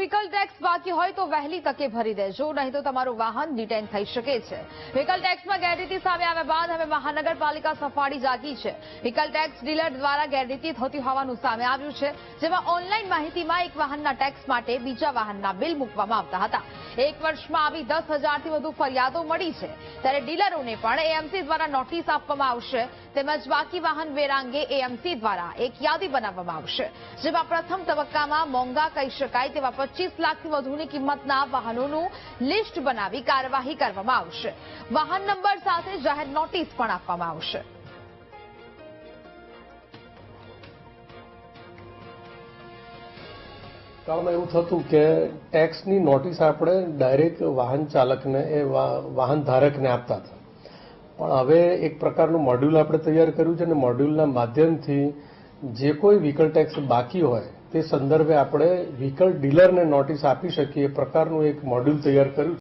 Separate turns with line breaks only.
Vehicle tax બાકી હોય તો વહેલી તકે ભરી દેજો, નહીં તો તમારું વાહન ડિટેન થઈ શકે છે. વ્હીકલ ટેક્સમાં ગેરરીતિ સામે આવ્યા બાદ હવે મહાનગરપાલિકા સફાળી જાગી છે. વ્હીકલ ટેક્સ ડીલર દ્વારા ગેરરીતિ થતી હોવાનું સામે આવ્યું છે, જેમાં ઓનલાઈન માહિતીમાં એક વાહનના ટેક્સ માટે બીજા વાહનના બિલ મૂકવામાં આવતા હતા. એક વર્ષમાં આવી દસ હજારથી વધુ ફરિયાદો મળી છે. ત્યારે ડીલરોને પણ એએમસી દ્વારા નોટિસ આપવામાં આવશે તેમજ બાકી વાહન વેરા અંગે એએમસી દ્વારા એક યાદી બનાવવામાં આવશે, જેમાં પ્રથમ તબક્કામાં મોંઘા કહી શકાય તેવા પચીસ લાખથી વધુની કિંમતના વાહનોનું લિસ્ટ બનાવી કાર્યવાહી કરવામાં આવશે. વાહન નંબર સાથે જાહેર નોટિસ પણ આપવામાં આવશે.
કાળમાં એવું થતું કે ટેક્સની નોટિસ આપણે ડાયરેક્ટ વાહન ચાલકને, એ વાહન ધારકને આપતા હતા પણ હવે એક પ્રકારનું મોડ્યુલ આપણે તૈયાર કર્યું છે અને મોડ્યુલના માધ્યમથી જે કોઈ વ્હીકલ ટેક્સ બાકી હોય, તે સંદર્ભે આપણે વ્હીકલ ડીલરને નોટિસ આપી શકીએ એ પ્રકારનું એક મોડ્યુલ તૈયાર કર્યું.